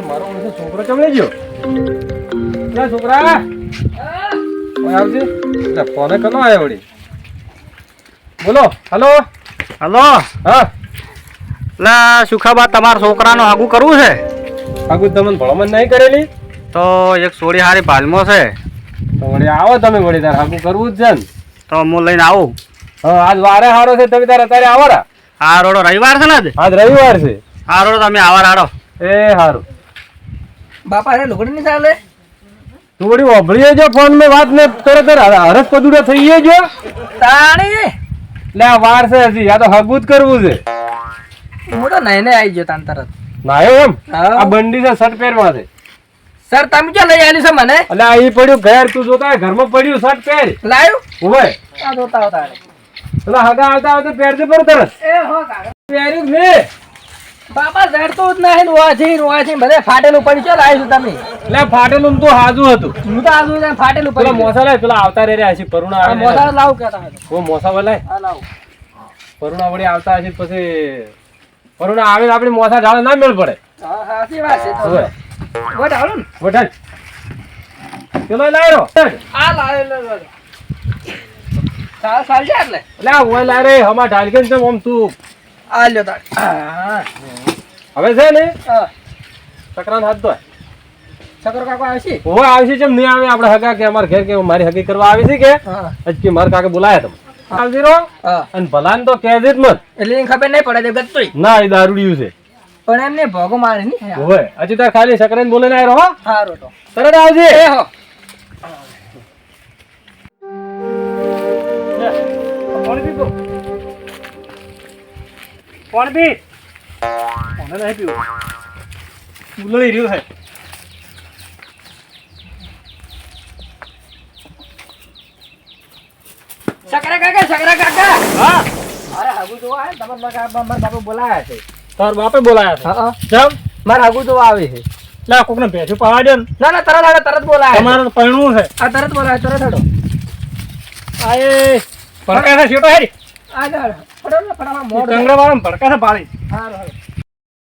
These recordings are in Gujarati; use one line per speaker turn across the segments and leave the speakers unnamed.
મારો ઓળખો છોકરો લઈ ગયો? આવજે. ફોને કનો આયો વળી? બોલો હલો?
હલો?
હા.
એટલે સુખાબા તમારા છોકરાનું આગું કરવું છે?
આગુ તમને ભણમણ નહીં કરેલી?
તો એક સોડી હારી પાલમો છે.
તો વળી આવો તમે વળી તાર આગુ કરવું જ છે ને.
તો હું લઈને આવું.
હા આજ વારે હારો છે તમે તારે અત્યારે આવો
આ રોડો રવિવાર છે ને આજ?
રવિવાર છે.
આ રોડો તમે આવા રાડો
એ હારું.
બાપા અરે લુગડી નહીં ચાલે?
થોડી વળી જો ફોનમાં વાત ને તરત હરસ પદુડા થઈ જો.
તાણી?
લે આ વાર છે હજી આ તો હગું જ કરવું છે.
હું તો નહીં ને આવી ગયો તાન તરત.
નાયો એમ? આ બંડી છે શર્ટ પહેરવા છે.
સર તમે ક્યાં લઈ આવેલી છે મને?
એટલે આ પડ્યું ઘેર તું જોતા ઘરમાં પડ્યું શર્ટ પહેર.
લાવ્યું
ઉભે
આ જોતા આવતા
એટલે હગા આવતા આવતા પહેરજે પર તરત
એ હો કાકા
પહેર્યું ને
બાપા ઝડતું જ નહીં રોવાથી રોવાથી ભલે ફાટેલું પડી ચાલ આવીશું તમે?
એટલે ફાટેલું તો હાજુ હતું.
હું તો હાજુ ત્યાં ફાટેલું
પેલા મોસા લાય પેલા આવતા રે રહ્યા છે પરુણા આવે
મોસા લાવ હતા.
ઓ મોસા
બોલાય લાવું.
પરુણા વળી આવતા હશે પછી પરુણા આવે આપણી મોસા ઢાળે ના મેળ પડે.
હા સાચી વાત છે તો વટ ને.
વઢાડ પેલો લાયરો.
આ લાવે લે લે સાલ સાલ એટલે?
એટલે ઓય લાયરે હમા ઢાલ કે આમ તું.
આ લ્યો તાળ
હવે છે ને છકરાને હાથ ધોય.
છકરો કાકો આવશે
ઓય આવશે કેમ નહીં આવે આપણે હગા કે અમારે ઘેર કે મારી હગી કરવા આવી છે કે?
હા.
મારા કાકે બોલાયા તમે. આવજી રો. અને ભલાન તો કહેજે જ મત.
એટલે એને ખબર નહીં પડે
ના એ દારૂડિયું છે.
પણ એમને ભોગો મારે નહીં
હજી તાર ખાલી સકરાન બોલે ના રહો
સારું તો.
તરત આવજે.
એ હો.
કોણ બી કોણ કોને નહીં પીવું ઉલળી રહ્યું છે
શકરા કાકા શકરા કાકા
હા
અરે હાગુ જોવા આવે તમારા બાપા મારા બાપા બોલાયા છે
તાર બાપે બોલાયા
હા
છે કેમ?
મારા હાગુ જોવા આવે છે.
ના કોકને ભેજો પાવા દે ના
ના તરત આડો તરત બોલાયા.
તમારે છે.
આ તરત બોલાય તરત હડો.
આ એ ભડકા છે શેટો હેરી.
આ જાડ ફટો ને ફટાફટ મોડ
કંગરા વાળા ભડકા પાડી
હારું હારું.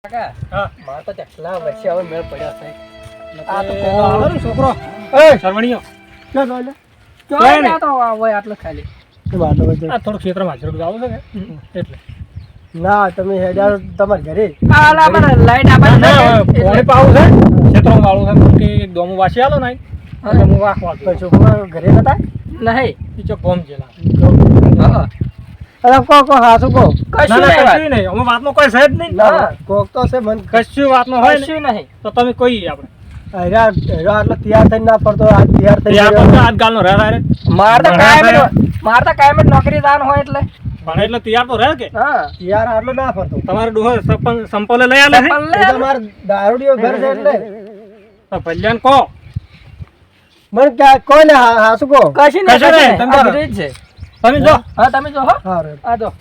કાકા
હા.
માર તો કેટલા વર્ષે હવે મેળ પડ્યા છે. આ તો
એ આવડો ને છોકરો. એ શરવણીયો લે. લે લે.
જો આ તો હોય આટલો ખાલી.
આ થોડું ક્ષેત્રમાં હાજર જવું છે એટલે.
ના તમે હેડા તમારા ઘરે.
આ લા મને લાઈટ આપે
પાણી પાવું છે. ક્ષેત્રમાં વાળું છે. કે એક વાસી આલો ને એટલે હું વાંખવા.
છોકરા ઘરે નતા?
નહીં.
ઈ ચોક ગોમ જેલા.
હા.
અરે કો કો હાસુ કો
કશું
ના, ના,
નહીં.
નહીં. અમે વાતમાં કોઈ છે જ નહીં.
કોક તો છે મન.
કશું વાતમાં હોય ને
કશું નહીં.
તો તમે કોઈ આપણે.
એટલે તૈયાર થઈને ના પડતો આજ તૈયાર થઈ ગયો.
તો આજ ગાલનો રહે તારે
માર તો કાયમ માર તો કાયમ નોકરી દાન હોય એટલે.
પણ એટલે તૈયાર તો રહે કે?
હા
તૈયાર આટલો ના પડતો.
તમારે ડોહો સંપોલે લઈ આલે છે
પણ
એ
લે
તો માર દારૂડિયો ઘર છે એટલે.
તો ભલ્યાને કહો
મને ક્યાં કોઈ ને હાસુ કો.
કશું નહીં
નહીં, તમે
છે.
તમે જો
હા તમે જો હો. આ જો.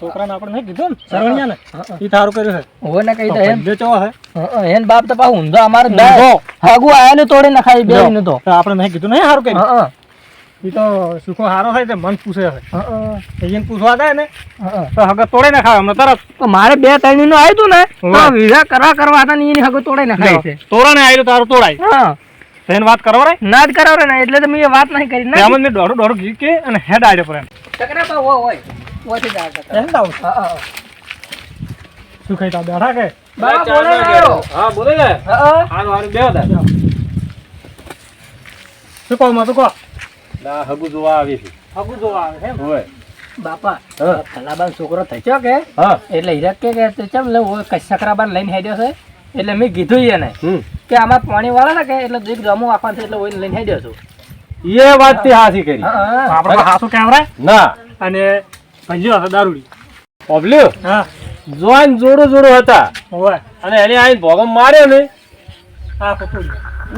છોકરાને આપણે નહીં કીધું ને સરવણિયા ને ઈ થારું કર્યું છે
હોય ને કહી
તો
એમ.
ભલ્યો ચેવો
એન બાપ તો પાછું ઊંધો અમારે
ઊંધો.
હાગુ આયાનું તોડી નખાય બે નું તો.
તો આપણે નહીં કીધું નહીં સારું કર્યું.
હા હા.
ઈ તો સુખો હારો હોય તે મન પૂછે છે એને પૂછવા જાય ને તો હગર તોડે ને ખાવ હમણાં તરત.
તો મારે બે ત્રણનું આવ્યું ને તો વિઝા કરવા કરવા હતા ને એની હગો તોડે નખાય છે.
તોરણ આવ્યું તારું તોડાય.
હા.
એને વાત કરો રે?
ના જ કરાવે ને એટલે તો મેં વાત નહીં કરી. ના
એમ ડોરો દોડું દોડું ઘી કે અને હેડ આડે પર એમ.
ચકરા પા હોય હોય. ઓથી જ આવતા
એમ લાવું
હા
શું ખાઈ તા બેઠા કે?
બા બોલે
હા બોલે ને
હા હા.
હારું હારું બેહો તાર.
શું કહો માં તો કહો.
ના હગુ જોવા આવી છે.
હગુ જોવા આવે છે
હોય.
બાપા. ફલાબાન છોકરો થયો કે? એટલે હીરક કે કે તે ચમ લે હોય સકરાબાન લઈને હેડ્યો છે? એટલે મેં કીધું એને
હમ.
કે આમાં પાણી વાળા ને કે એટલે દીક જમો આપવાનું છે એટલે ઓઈને લઈને હેડ્યો છું.
એ વાત તે હાથી કરી.
હા હા.
આપણે તો હાસુ
ના?
અને ભલ્યો હતો દારૂડી.
ઓબલ્યો
હા.
જોવાન જોડો જોડો હતા.
હોય
અને એને આઈને ભોગમ માર્યો ને.
આ પકડ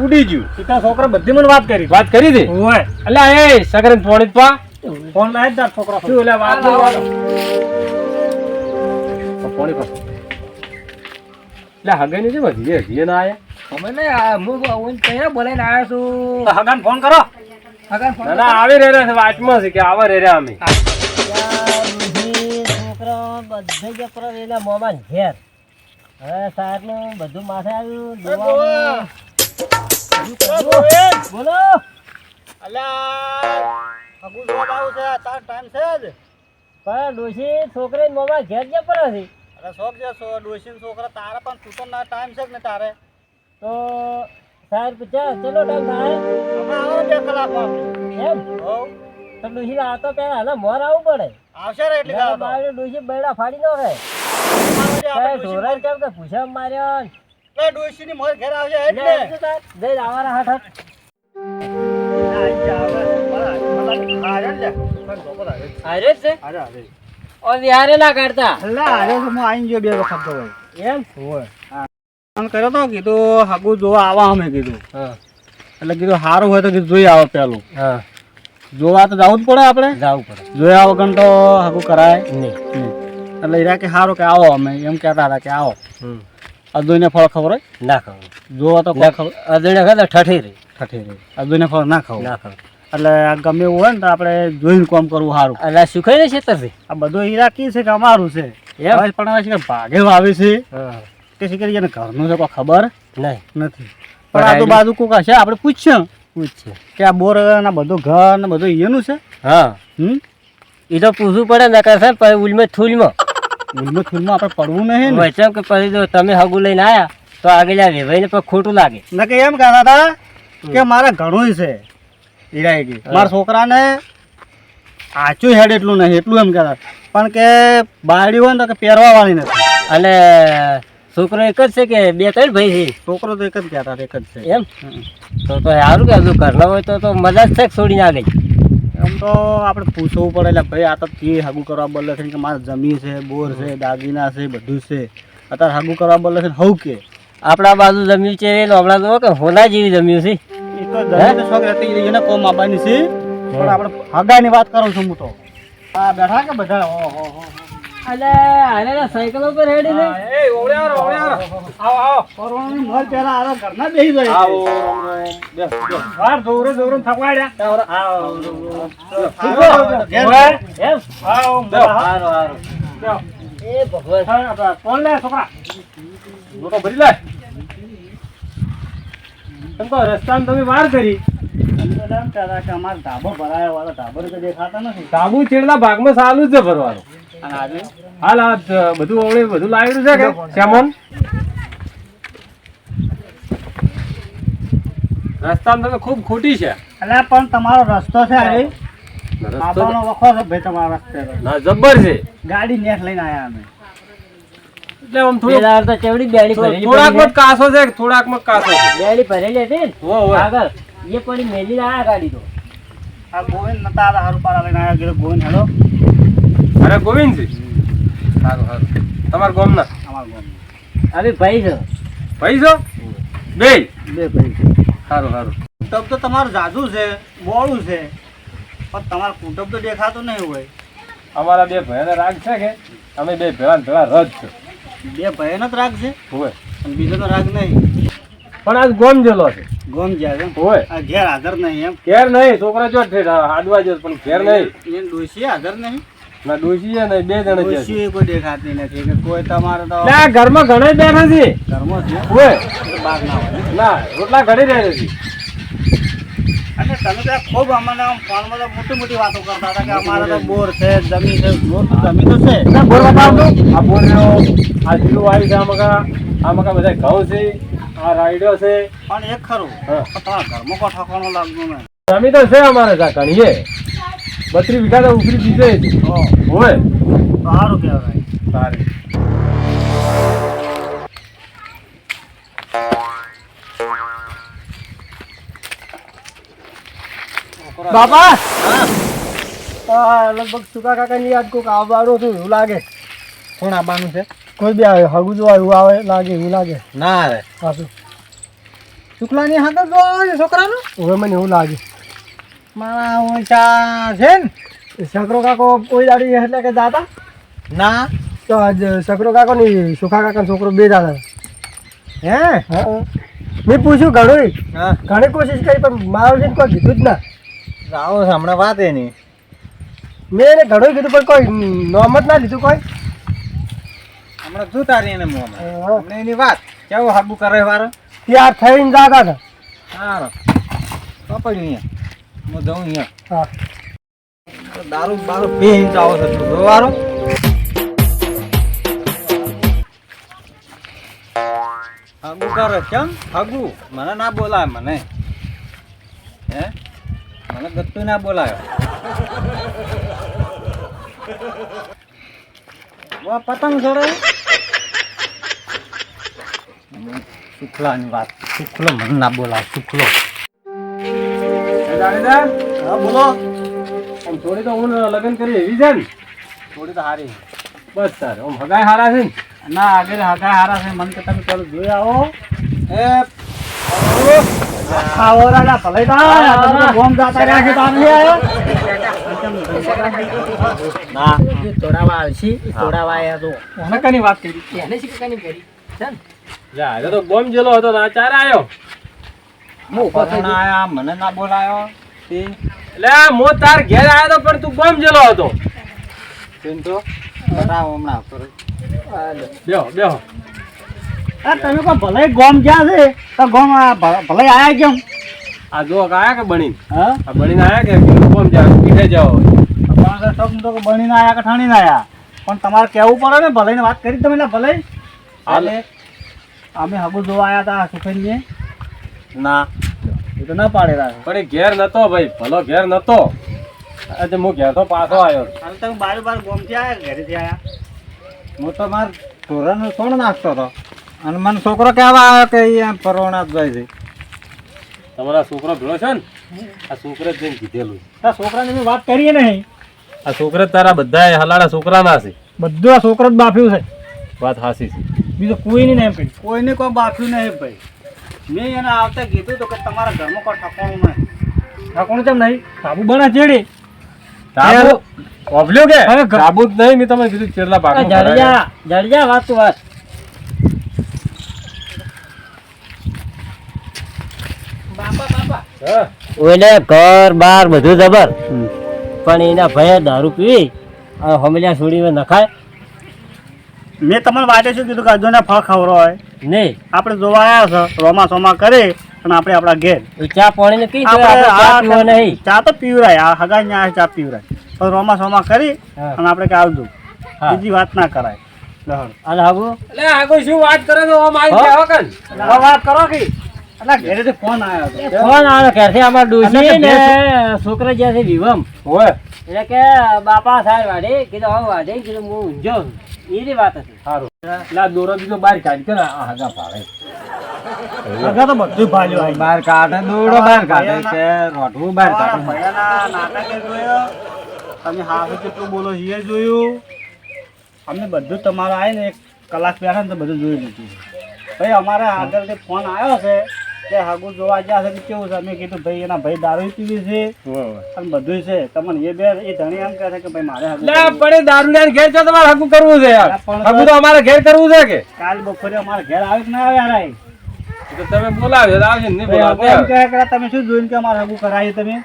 ઉડી ગયું.
પિતા છોકરા બધી મને વાત કરી.
વાત કરી દે
હોય
એટલે એ સગરન ફોડી પા.
ફોન લાય છોકરા.
શું એટલે વાત
હાલો, હાલો.
એટલે હગાઈ ની છે? બધી હજી ના આયા?
અમે ને હું હું તૈયાર બોલાઈને આવ્યો છું.
હગન હગાને ફોન કરો.
હગન ફોન
ના આવી રહ્યા છે વાતમાં છે કે આવા રહ્યા અમે.
યાર, છોકરા
બધે જ પર એના મોમાં ઘેર હવે સાહેબનું બધું માથે આવ્યું! બોલો
અલ્યા હગુ જોબ આવું છે તાર ટાઈમ છે જ.
પણ ડોશી છોકરી મોમાં ઘેર જ પર હતી
અરે શોખ છે સો ડોશીન છોકરા તારે પણ તું તો ના ટાઈમ છે ને તારે?
તો સાહેબ પૂછ્યા ચલો ટાઈમ થાય.
હમણાં આવો બે કલાકમાં
એમ?
હોવ
તો ડોશી આવતો પહેલા હાલ મોર આવવું પડે.
આવશે રે એટલે.
બાર ડોશી બૈડા ફાડી નો રહે. ઢોરાને કેમ કે પૂછા માર્યો.
એટલે મોર ઘેર આવશે એટલે
થાય? જઈને હાથ છે. ઓ વિહારે ના કાઢતા.
અલ્યા, અરે તો હું આઈને ગયો બે વખત તો હોય.
એમ
ફોન કર્યો તો કીધું હાગુ જોવા આવા અમે કીધું.
હા.
એટલે કીધું સારું હોય તો કીધું જોઈ આવો પેલું.
હા.
જોવા તો જવું જ પડે આપણે?
જવું પડે.
જોયા વગર તો હાગુ કરાય?
નહીં.
એટલે ઈરા કે સારું કે આવો અમે. એમ કહેતા હતા કે આવો.
હમ.
અદુઈને ફળ ખબર હોય?
ના ખબર.
જોવા તો ખબર.
અદણે ખબર ઠઠી રહી.
ઠઠી રહી. અદુઈને ફળ ના ખાવું
ના ખાવું
એટલે આ ગમે એવું હોય ને તો આપણે જોઈને કામ કરવું સારું.
એટલે આ સુખાઈ ને છેતરથી
આ બધું ઈરા કી છે કે અમારું છે. એ પણ છે ભાગે વાવે છે.
હા.
કે છે ઘરનું છે કોઈ ખબર
નહીં.
નથી. પણ આજુબાજુ કોક હશે આપણે પૂછ્યું.
પૂછશે
કે આ બોર ને બધું ઘર ને બધું એનું છે?
હા.
હમ?
એ તો પૂછવું પડે ને કે સાહેબ પછી ઉલમે થૂલમાં.
ઉલમે થૂલમાં આપણે પડવું નહીં ને.
વચમ કે પછી જો તમે હગું લઈને આવ્યા તો આગળ આ વેવાઈને પણ ખોટું લાગે.
ના કે એમ કહેતા હતા કે મારે ઘણું છે. હીરા કે મારા છોકરાને આચું હેડ એટલું નહીં એટલું એમ કહેતા. પણ કે બાળી હોય ને તો કે પહેરવા વાળી નથી.
અને છોકરો એક જ છે કે બે ત્રણ ભાઈ છે?
છોકરો તો એક જ કહેતા એક જ છે.
એમ? તો તો સારું કે હજુ ઘરના હોય તો તો મજા જ છે છોડી ના ગઈ
એમ તો આપણે પૂછવું પડે એટલે ભાઈ આ તો કે હાગું કરવા બદલે છે કે મારે જમીન છે બોર છે દાગીના છે બધું છે. અત્યારે હાગું કરવા બદલે છે હવ કે?
આપણા બાજુ જમ્યું છે એ હમણાં તો કે હોના જેવી જમ્યું છે.
તો જમીન તો શોખ એને કોમ આપવાની છે. પણ આપણે હગાની વાત કરું છું હું તો. આ બેઠા કે બધા? હો હો
અલે અરે સાયકલ ઉપર હેડી છે.
એ ઓળ્યાર ઓળ્યાર આવો આવો.
પરવાનું મર પેલા આ ઘરના બેસી જાય
આવો બેસ બેસ.
વાર દોરો દોરો થકવાડ્યા
આવો
ઘેર
એમ
આવો.
હારું હારું એ ભગવાન.
કોણ લે છોકરા?
મોટો ભરી લે. એમ તો રસ્તામાં તમે વાર કરી.
અમારા ધાબો ભરાયો વાળો ધાબો તો દેખાતા નથી.
સાબુ છેડના ભાગમાં સારું જ છે ભરવાનું. હાલ આ બધું બધું લાવેલું છે કે? સેમોન રસ્તામાં તમે ખૂબ ખોટી છે.
એટલે પણ તમારો રસ્તો છે
રસ્તો
આબાનો વખો છે ભાઈ તમારા રસ્તે.
ના જબ્બર છે.
ગાડી નેટ લઈને આયા અમે.
એટલે આમ થોડું
પેલા તો ચેવડી બેડી ભરેલી
થોડાકમાં જ કાસો છે થોડાકમાં જ કાસો છે?
બેડી ભરેલી હતી ઓ
હો હો
આગળ. એ પડી મેલી આયા ગાડી તો.
આ ગોવિંદ નતા આ હારું પાડા લઈને આયા ગોવિંદ હેલો?
અરે ગોવિંદજી સારું સારું. તમાર ગોમ ના
અમાર ગોમ.
અરે ભાઈ છે?
ભાઈ છો? બે.
બે ભાઈ છે.
સારું સારું.
કુટુંબ તો તમારું જાદુ છે બોળું છે. પણ તમારું કુટુંબ તો દેખાતું નહીં હોય.
અમારા બે ભાઈના રાગ છે કે? અમે બે ભેળા ને ભેળા રજ છે.
બે ભાઈનો જ રાગ છે.
હોય.
અને બીજોનો રાગ નહીં.
પણ આજ ગોમ જેલો છે.
ગોમ જ્યાં
હોય.
આ ઘેર હાજર નહીં એમ.
ઘેર નહીં છોકરા જો હાડવા જો પણ ઘેર નહીં.
એને ડોસી હાજર નહીં.
ના ડોશી છે ને બે જણા છે.
કોઈ દેખાતી નથી કે કોઈ તમારે તો
આ ઘરમાં ઘણા બેઠા છે.
ઘરમાં છે.
હોય.
એટલે ના હોય.
ના રોટલા ઘડી રહ્યા નથી
અને તમે તો ખૂબ અમને આમ ફોનમાં તો મોટી મોટી વાતો કરતા હતા કે અમારે તો બોર છે જમીન છે બોર તો જમીન તો છે.
બોર બતાવજો આ બોર રહ્યો આ જીરું આવી છે આ મકા બધા ઘઉં છે આ રાયડો છે.
પણ એક ખરું તમારા ઘરમાં કોઈ ઠકાણું લાગતું નહીં
જમીન તો છે અમારે ત્યાં ઘણીએ. બત્રીસ વીઘા તો ઉખરી દીધે. હોય
તો સારું કહેવાય.
સારી.
બાપા! હા. લગભગ સુકા કાકાની યાદ કોક આવવાનું હતું એવું લાગે.
કોણ આવવાનું છે?
કોઈ બી આવે હગુ જોવા એવું આવે લાગે એવું લાગે.
ના રે
પાછું
શુક્લાની હાથે જોવાનું છોકરાનું?
હવે મને એવું લાગે.
મારા ઊંચા છે ને.
એ કાકો કોઈ દાડી એટલે કે દાતા?
ના.
તો આજ શકરો કાકો ની સુખા કાકા છોકરો બે દાદા
હે?
હા. મેં પૂછ્યું ઘણું ઘણી કોશિશ કરી પણ મારું કોઈ કીધું જ ના.
આવો છે હમણાં વાત એની.
મેં એને ઘણું કીધું પણ કોઈ નોમ જ ના લીધું કોઈ?
હમણાં શું તારી એને મોંમાં એની વાત. કેવું હાબુ કરે વારો?
ત્યાર થઈને જાતા હતા
સારો તો પડ્યું અહીંયા. હું જાઉં અહીંયા.
હા.
દારૂ બારૂ પીને જાવ છે તું. જોવારો હાગુ કરે કેમ હાગુ મને ના બોલાય મને. હે? મને ગત્તુ ના બોલાયો. વા પતંગ જોડે શુક્લાની વાત. શુક્લો મને ના શુક્લો.
હા બોલો.
આમ થોડી તો હું લગ્ન કરી એવી છે ને?
થોડી તો હારી.
બસ સર આમ હગાય હારા છે ને?
ના આગળ હગાય હારા છે. મન કે તમે ચાલો જોઈ આવો.
એ
આવો રાજા ભલે આ તમે ગોમ જાતા રહ્યા છે તાર નહીં ના
તોડાવા આવશે તોડાવા આયા તો
મને કની વાત કરી
એને શીખવાની કરી
જા એ તો બોમ્બ જેલો હતો તો ચાર ચારે આવ્યો
પતંગ આયા મને ના બોલાયો તે
એટલે મો તાર ઘેર આવ્યો તો પણ તું બોમ્બ જેલો હતો
તેમ તો બતાવો હમણાં કરો.
બેહો બેહો
આ તમે કોઈ ભલે ગોમ જ્યાં છે તો ગોમ ભલે આયા કેમ?
આ જો આયા કે બની
હા?
આ બનીને આયા કે ગોમ બોમ્બ જા પીઠે જાઓ?
તમારે તો શબ્દ તો બનીને આયા કે ઠાણીને આયા? પણ તમારે કહેવું પડે ને ભલે વાત કરી તમે ને ભલે.
હાલે.
અમે હગુ જોવા આયા હતા સુખેનજી
ના.
એ તો ના પાડેલા
પણ ઘેર નતો ભાઈ ભલો ઘેર નતો. આજે હું ઘેર તો પાછો આવ્યો
હાલ તમે બાર બાર ગોમથી આયા ઘરેથી આયા.
હું તો માર ઢોરાનો સોણ નાખતો હતો. અને મને છોકરો કેવા આવ્યો કે અહીંયા પરોણા જ છે.
તમારા છોકરો ભેળો છે ને? આ છોકરે જ જઈને કીધેલું
આ છોકરાને મેં વાત કરીએ નહીં.
આ છોકરે તારા બધા હલાડા છોકરાના છે.
બધું આ છોકરો જ બાફ્યું છે.
વાત હાસી છે.
બીજું કોઈ નહીં ભાઈ કોઈને કોઈ બાફ્યું નહીં ભાઈ. મેં એને આવતા કીધું તો કે તમારા ઘરમાં કોઈ ઠકાણું નહીં. ઠકાણું કેમ નહીં. સાબુ બના ચેડી.
સાબુ ઓભલ્યું કે? સાબુ જ નહીં મેં તમને કીધું ચેડલા પાક ભરાય.
જડજા વાત તો વાત
ઓલે ઘર બાર બધું જબર. પણ એના ભય દારૂ પીવી. અને હમલ્યા છોડીને નખાય.
મેં તમને વાટે શું કીધું કે અજોને ફળ ખવરો હોય?
નહીં.
આપણે જોવા આવ્યા છે રોમા સોમા કરે અને આપણે આપણા ઘેર.
ચા પાણી ને પી નહીં.
ચા તો પીવરાય આ હગા ન્યા ચા પીવરાય પણ રોમા સોમા કરી. અને આપણે કે આવજો બીજી વાત ના કરાય.
અને આગુ
એટલે આગુ શું વાત કરે છે?
વાત કરો કે? ફોન આવ્યો
આવે ઘરથી અમાર ને છોકરા જ્યાં છે વિવમ.
ઓય.
એટલે કે બાપા સાહેબ વાડે કીધું હવે વાડે કીધું હું ઊંઝો એની વાત હતી.
સારું એટલે દોરો બીજો બહાર કાઢ કે પાડે
તો બધું ભાલ્યું
બહાર કાઢે દોડો બહાર કાઢે કે રોઢવું બહાર કાઢે.
નાટકે જોયો. તમે હાથે કેટલું બોલો એ જોયું. અમને બધું તમારે આવીને એક કલાક પહેલા ને તો બધું જોઈ નથી ભાઈ અમારે આગળથી ફોન આવ્યો છે. કે હાગુ જોવા ગયા છે કેવું છે? અમે કીધું ભાઈ એના ભાઈ દારૂ પીવી છે. અને બધું છે. તમને એ બે એ ધણી એમ કહે છે કે ભાઈ મારે હાગુ
પણ
કરવું.
પડે ઘેર છે તમારે હાગુ કરવું છે યાર. હાગુ તો અમારે ઘેર કરવું છે કે?
કાલ બપોરે અમારે ઘેર આવે કે ના આવે યાર આઈ?
તો તમે બોલાવ્યો આવશે ને નહીં
ભાઈ એમ કહે કે તમે શું જોઈને કે અમારે હાગુ કરાવી તમે?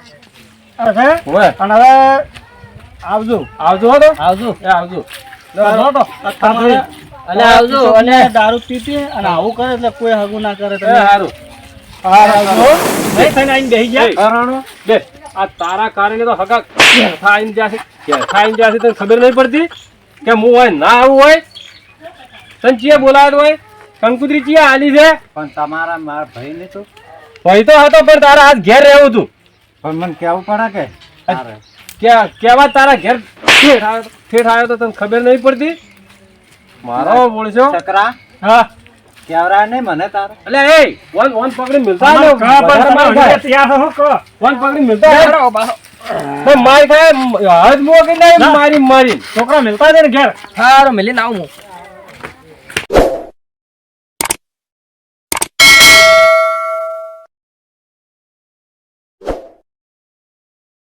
અરે અને હવે આવજો.
આવજો હો તો.
આવજો.
એ આવજો.
તો.
અને આવજો અને
દારૂ પીતી? અને આવું કરે એટલે કોઈ હગું ના કરે
એ
તમે?
હારું. આ તારા કારણે તો હગા આઈને જ્યાં આઈને જ્યાં તને ખબર નહીં પડતી કે હું હોય ના આવું હોય? તને ચિયા બોલાવ્યો હોય. કંકુત્રી ચિયા આલી છે.
પણ તમારા મારા ભાઈને તો?
ભાઈ તો હતો પણ તારા હાથ ઘેર રહેવું તું
પણ મને કેવું પડે કે
કેવા તારા ઘેર ઠેઠ આવ્યો ઠેઠ આવ્યો તો તને ખબર નહીં પડતી? મારો બોલશો?
ચકરા.
હા.
કેવરા નહીં મને તારે.
એટલે એ વન વન પકડી મિલતા ને
ઘા પર
વધારે માર
તમે
ખાય.
ત્યાં છો, કહો.
વન પકડી મિલતા તો માર નહીં મારી
છોકરા મિલતા છે ને ઘેર?
સારું મિલી આવું હું.